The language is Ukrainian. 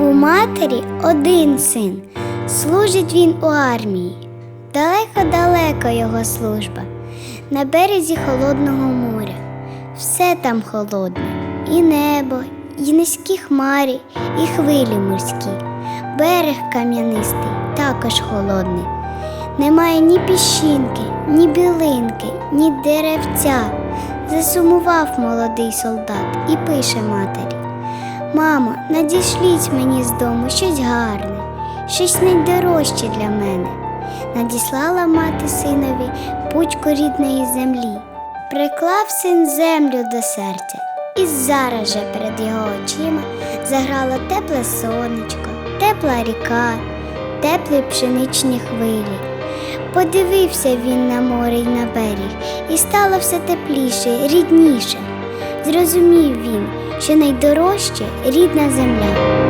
У матері один син, служить він у армії. Далеко-далеко його служба, на березі холодного моря. Все там холодне, і небо, і низькі хмарі, і хвилі морські. Берег кам'янистий, також холодний. Немає ні піщинки, ні білинки, ні деревця. Засумував молодий солдат і пише матері. Мамо, надішліть мені з дому щось гарне, щось найдорожче для мене. Надіслала мати синові пучку рідної землі, приклав син землю до серця, і зараз же перед його очима заграло тепле сонечко, тепла ріка, теплі пшеничні хвилі. Подивився він на море й на берег, і стало все тепліше, рідніше. Зрозумів він, що найдорожче рідна земля.